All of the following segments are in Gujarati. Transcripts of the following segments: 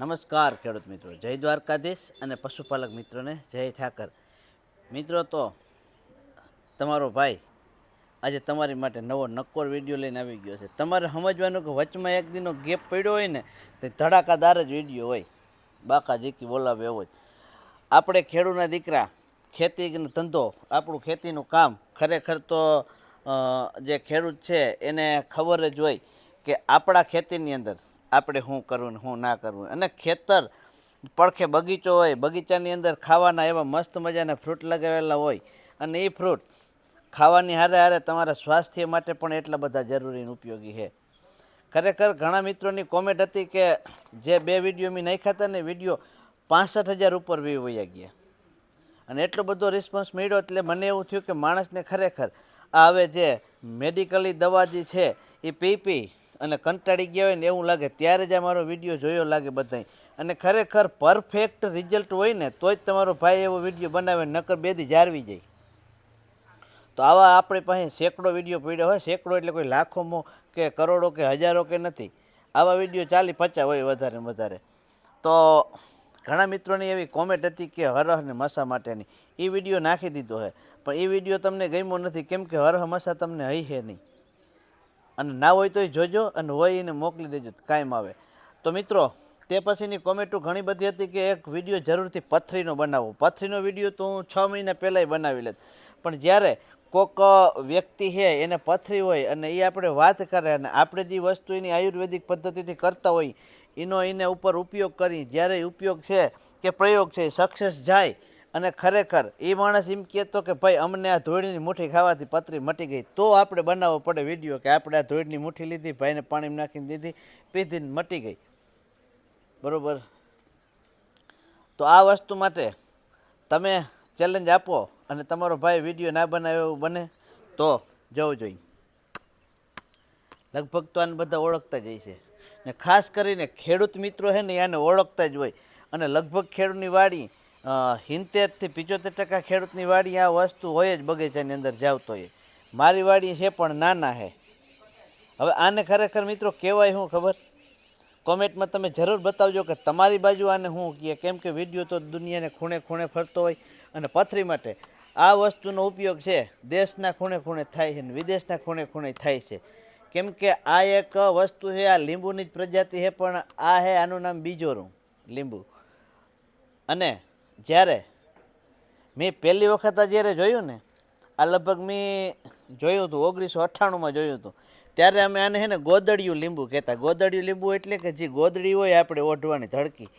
નમસ્કાર ખેડૂત મિત્રો. જય દ્વારકાધીશ અને પશુપાલક મિત્રોને જય ઠાકર. મિત્રો, તો તમારો ભાઈ આજે તમારી માટે નવો નક્કોર વીડિયો લઈને આવી ગયો છે. તમારે સમજવાનું કે વચમાં એક દિનનો ગેપ પડ્યો હોય ને, તે ધડાકાદાર જ વીડિયો હોય. બાકા જીકી બોલાવે એવો જ. આપણે ખેડૂતના દીકરા, ખેતીનો ધંધો, આપણું ખેતીનું કામ ખરેખર તો જે ખેડૂત છે, એને ખબર જ હોય કે આપણા ખેતીની અંદર આપણે શું કરવું ને શું ના કરવું? અને ખેતર પડખે બગીચો હોય, બગીચાની અંદર ખાવાના એવા મસ્ત મજાના ફ્રૂટ લગાવેલા હોય, અને એ ફ્રૂટ ખાવાની હારે હારે તમારા સ્વાસ્થ્ય માટે પણ એટલા બધા જરૂરી ઉપયોગી છે. ખરેખર ઘણા મિત્રોની કોમેન્ટ હતી કે જે બે વીડિયો મેં નાખ્યા હતા ને વીડિયો પાસઠ હજાર ઉપર વ્યૂ વયા ગયા. અને એટલો બધો રિસ્પોન્સ મળ્યો એટલે મને એવું થયું કે માણસને ખરેખર આ હવે જે મેડિકલી દવા જે છે, એ પી પી અને કંટાળી ગયા હોય ને એવું લાગે, ત્યારે જ આ મારો વીડિયો જોયો લાગે બધાય. અને ખરેખર પરફેક્ટ રિઝલ્ટ હોય ને તો જ તમારો ભાઈ એવો વીડિયો બનાવે, નકર બેદી જાળવી જાય. તો આવા આપણી પાસે સેંકડો વીડિયો પડ્યો હોય, સેંકડો એટલે કોઈ લાખોમાં કે કરોડો કે હજારો કે નથી. આવા વીડિયો ચાલી પચા હોય વધારે વધારે. તો ઘણા મિત્રોની એવી કોમેન્ટ હતી કે હરહ ને મસા માટેની. એ વીડિયો નાખી દીધો છે પણ એ વીડિયો તમને ગમ્યો નથી, કેમ કે હરહ મસા તમને હઈ છે નહીં. અને ના હોય તોય જોજો અને હોય એને મોકલી દેજો, કાયમ આવે. તો મિત્રો, તે પછીની કોમેન્ટો ઘણી બધી હતી કે એક વીડિયો જરૂરથી પથરીનો બનાવો. પથરીનો વીડિયો તો હું છ મહિના પહેલાંય બનાવી લેત પણ જ્યારે કોક વ્યક્તિ છે, એને પથરી હોય અને એ આપણે વાત કરે અને આપણે જે વસ્તુ એની આયુર્વેદિક પદ્ધતિથી કરતા હોય એનો એને ઉપર ઉપયોગ કરી, જ્યારે ઉપયોગ છે કે પ્રયોગ છે સક્સેસ જાય અને ખરેખર એ માણસ એમ કહેતો કે ભાઈ, અમને આ ધોળીની મુઠ્ઠી ખાવાથી પતરી મટી ગઈ. તો આપણે બનાવવો પડે વીડિયો કે આપણે આ ધોળીની મુઠ્ઠી લીધી, ભાઈને પાણી નાખીને દીધી, પીધીને મટી ગઈ. બરાબર? તો આ વસ્તુ માટે તમે ચેલેન્જ આપો અને તમારો ભાઈ વીડિયો ના બનાવે એવું બને તો જવું જોઈએ. લગભગ તો આને બધા ઓળખતા જ છે. ને ખાસ કરીને ખેડૂત મિત્રો છે ને એને ઓળખતા જ હોય. અને લગભગ ખેડૂતની વાડી સિત્તેરથી પિચોતેર ટકા ખેડૂતની વાડી આ વસ્તુ હોય જ બગીચાની અંદર જાવતો હોય મારી વાડી છે પણ નાના છે હવે આને ખરેખર મિત્રો કહેવાય શું ખબર? કોમેન્ટમાં તમે જરૂર બતાવજો કે તમારી બાજુ આને શું કહે. કેમ કે વીડિયો તો દુનિયાને ખૂણે ખૂણે ફરતો હોય અને પથરી માટે. આ વસ્તુનો ઉપયોગ છે દેશના ખૂણે ખૂણે થાય છે અને વિદેશના ખૂણે ખૂણે થાય છે. કેમ કે આ એક વસ્તુ છે, આ લીંબુની જ પ્રજાતિ છે, પણ આ છે આનું નામ બીજોરું લીંબુ. અને જ્યારે મેં પહેલી વખત આ જ્યારે જોયું ને, આ લગભગ મેં જોયું હતું, ઓગણીસો અઠ્ઠાણુંમાં જોયું હતું. ત્યારે અમે આને છે ને ગોદડિયું લીંબુ કહેતા. ગોદડિયું લીંબુ એટલે કે જે ગોદડી હોય આપણે ઓઢવાની ધડકી,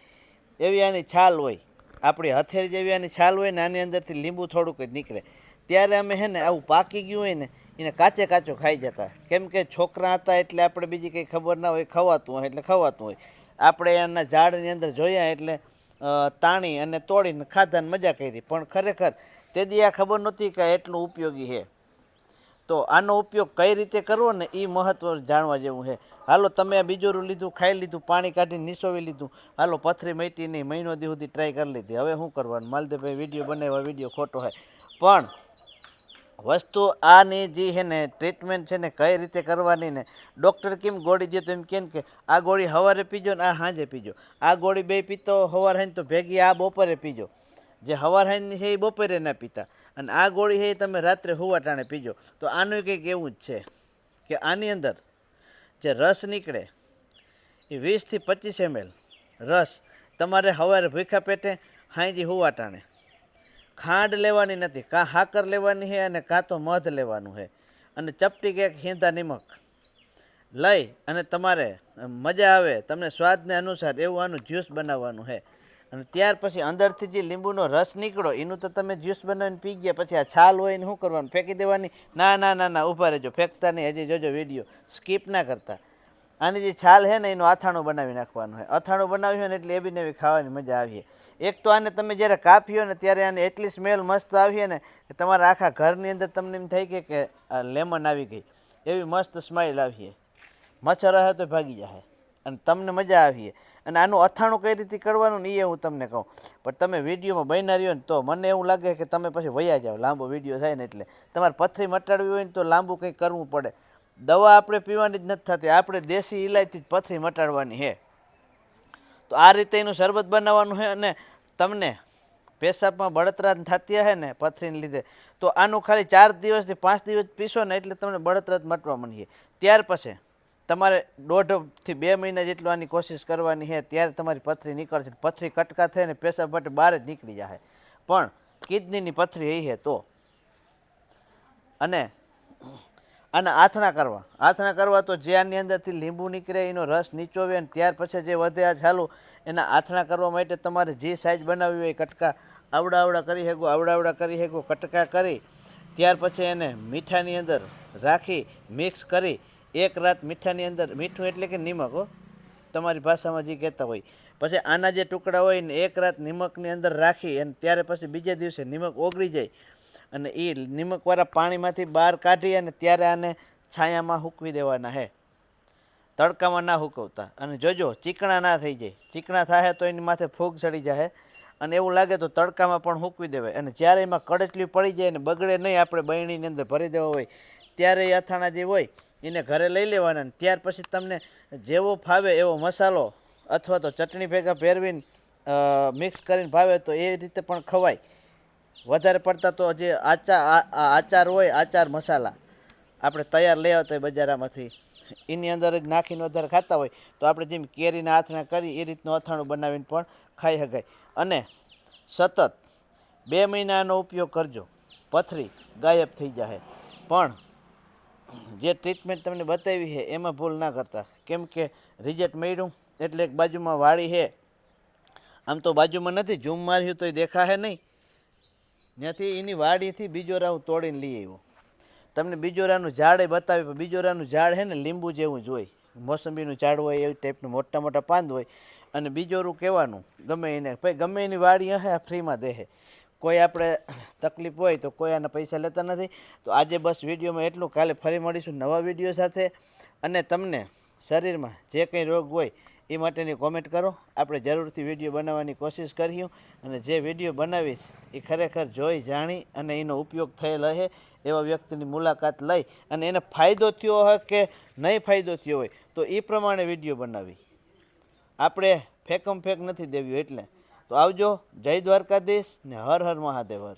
એવી આની છાલ હોય. આપણી હથેરી જેવી આની છાલ હોય ને, આની અંદરથી લીંબુ થોડુંક જ નીકળે. ત્યારે અમે છે ને આવું પાકી ગયું હોય ને, એને કાચે કાચો ખાઈ જતા. કેમ કે છોકરા હતા એટલે આપણે બીજી કંઈ ખબર ના હોય, ખવાતું હોય એટલે ખવાતું હોય. આપણે એના ઝાડની અંદર જોયા એટલે તાણી અને તોડીને ખાધાને મજા કરી. પણ ખરેખર તે દી આ ખબર નહોતી કે એટલું ઉપયોગી છે. તો આનો ઉપયોગ કઈ રીતે કરવો ને એ મહત્વ જાણવા જેવું છે. હાલો, તમે આ બીજોરું લીધું, ખાઈ લીધું, પાણી કાઢીને નિસોવી લીધું. હાલો, પથરી મટી નહીં મહિનો દી સુધી ટ્રાય કરી લીધી. હવે શું કરવાનું? માલદેવભાઈ વીડિયો બનાવ્યો, વીડિયો ખોટો હોય પણ વસ્તુ આની જે છે ને ટ્રીટમેન્ટ છે ને, કઈ રીતે કરવાની ને ડૉક્ટર કેમ ગોળી દે તો એમ કેમ કે, આ ગોળી સવારે પીજો ને આ સાંજે પીજો. આ ગોળી બે પીતો સવાર હાઈને તો ભેગી આ બપોરે પીજો. જે હવાર હાઈની છે એ બપોરે ના પીતા. અને આ ગોળી છે એ તમે રાત્રે હુવા ટાણે પીજો. તો આનું કંઈક એવું જ છે કે આની અંદર જે રસ નીકળે, એ વીસથી પચીસ એમએલ રસ તમારે સવારે ભૂખા પેટે હાંજી હુવા ટાણે. ખાંડ લેવાની નથી. કાં હાકર લેવાની છે અને કાં તો મધ લેવાનું છે અને ચપટી કે હિંદા નિમક. લઈ અને તમારે મજા આવે, તમને સ્વાદને અનુસાર એવું આનું જ્યુસ બનાવવાનું છે અને ત્યાર પછી અંદરથી જે લીંબુનો રસ નીકળો, એનું તો તમે જ્યુસ બનાવીને પી ગયા, પછી આ છાલ હોય ને શું કરવાનું? ફેંકી દેવાની? ના ના ના ના, ઊભા રહેજો, ફેંકતા નહીં, હજી જોજો વીડિયો. સ્કીપ ના કરતા. આની જે છાલ છે ને, એનું અથાણું બનાવી નાખવાનું હોય અથાણું બનાવ્યું ને, એટલે એવી ને એવી ખાવાની મજા આવીએ એક તો આને તમે જ્યારે કાપ્યો ને, ત્યારે આને એટલી સ્મેલ મસ્ત આવી ને, કે તમારા આખા ઘરની અંદર તમને એમ થઈ કે કે લેમન આવી ગઈ. એવી મસ્ત સ્માઇલ આવીએ મચ્છર હે તો ભાગી જાય અને તમને મજા આવીએ અને આનું અથાણું કઈ રીતે કરવાનું ને એ હું તમને કહું. પણ તમે વિડીયોમાં બન્યા રહ્યો ને, તો મને એવું લાગે કે તમે પછી વયા જાઓ. લાંબો વીડિયો થાય ને, એટલે તમારે પથરી મટાડવી હોય ને, તો લાંબુ કંઈક કરવું પડે. દવા આપણે પીવાની જ નથી થતી. આપણે દેશી ઇલાયચી જ પથરી મટાડવાની છે. તો આ રીતે એનું શરબત બનાવવાનું છે અને તમને પેશાબમાં બળતરા થતી હશે ને પથરીને લીધે, તો આનું ખાલી ચાર દિવસથી પાંચ દિવસ પીશો ને એટલે તમને બળતરા મટવા માંડીએ. ત્યાર પછી તમારે દોઢથી બે મહિના જેટલું આની કોશિશ કરવાની છે, ત્યારે તમારી પથરી નીકળશે. પથરી કટકા થઈને પેશાબ માટે બહાર જ નીકળી જાય પણ કિડનીની પથરી એ છે તો. અને આના આથણા કરવા. આથણા કરવા તો જે આની અંદરથી લીંબુ નીકળે, એનો રસ નીચોવે અને ત્યાર પછી જે વધે આ ચાલુ એના આથણા કરવા માટે તમારે જે સાઈઝ બનાવવી હોય કટકા આવડા આવડા કરી શકો, આવડા આવડા કરી શકો, કટકા કરી, ત્યાર પછી એને મીઠાની અંદર રાખી મિક્સ કરી, એક રાત મીઠાની અંદર, મીઠું એટલે કે નિમક હો, તમારી ભાષામાં જે કહેતા હોય. પછી આના જે ટુકડા હોય ને એક રાત નિમકની અંદર રાખી અને ત્યારે પછી બીજા દિવસે નિમક ઓગળી જાય અને એ નિમકવાળા પાણીમાંથી બહાર કાઢી અને ત્યારે આને છાયામાં હૂકવી દેવાના હે. તડકામાં ના હુકવતા. અને જોજો, ચીકણા ના થઈ જાય. ચીકણા થાય તો એની માથે ફૂગ ચડી જાય અને એવું લાગે તો તડકામાં પણ હૂકવી દેવાય. અને જ્યારે એમાં કડચલી પડી જાય અને બગડે નહીં, આપણે બહેણીની અંદર ભરી દેવા હોય, ત્યારે અથાણા જે હોય, એને ઘરે લઈ લેવાના અને ત્યાર પછી તમને જેવો ફાવે એવો મસાલો અથવા તો ચટણી ભેગા ભેરવીને મિક્સ કરીને ભાવે તો એ રીતે પણ ખવાય. વધારે પડતા તો જે આચાર આચાર હોય, આચાર મસાલા, આપણે તૈયાર લઈ આવતા હોય બજારામાંથી. એની અંદર જ નાખીને વધારે ખાતા હોય, તો આપણે જેમ કેરીના આથણા કરી એ રીતનું અથાણું બનાવીને પણ ખાઈ શકાય. અને સતત બે મહિનાનો ઉપયોગ કરજો, પથરી ગાયબ થઈ જાય પણ જે ટ્રીટમેન્ટ તમને બતાવી છે એમાં ભૂલ ના કરતા. કેમ કે રિઝલ્ટ મળ્યું એટલે એક બાજુમાં વાળી છે. આમ તો બાજુમાં નથી, ઝૂમ માર્યું તો એ દેખાશે નહીં. ત્યાંથી એની વાડીથી બીજોરા હું તોડીને લઈ આવ્યો. તમને બીજોરાનું ઝાડ બતાવ્યું, પણ બીજોરાનું ઝાડ છે ને લીંબુ જેવું જ હોય. મોસંબીનું ઝાડ હોય, એવી ટાઈપનું મોટા મોટા પાંદ હોય. અને બીજોરું કહેવાનું, ગમે એને, ભાઈ ગમે એની વાડી હશે ફ્રીમાં દેહે. કોઈ આપણે તકલીફ હોય તો કોઈ આના પૈસા લેતા નથી. તો આજે બસ વિડીયોમાં એટલું. કાલે ફરી મળીશું નવા વીડિયો સાથે. અને તમને શરીરમાં જે કંઈ રોગ હોય એ માટેની કોમેન્ટ કરો. આપણે જરૂરથી વીડિયો બનાવવાની કોશિશ કરીશું. અને જે વીડિયો બનાવીશ, એ ખરેખર જોઈ, જાણી અને એનો ઉપયોગ થયેલ હશે એવા વ્યક્તિની મુલાકાત લઈ અને એને ફાયદો થયો હોય કે નહીં ફાયદો થયો હોય, તો એ પ્રમાણે વીડિયો બનાવી. આપણે ફેકમ ફેક નથી દેવી એટલે. તો આવજો. જય દ્વારકાધીશ ને હર હર મહાદેવ હર.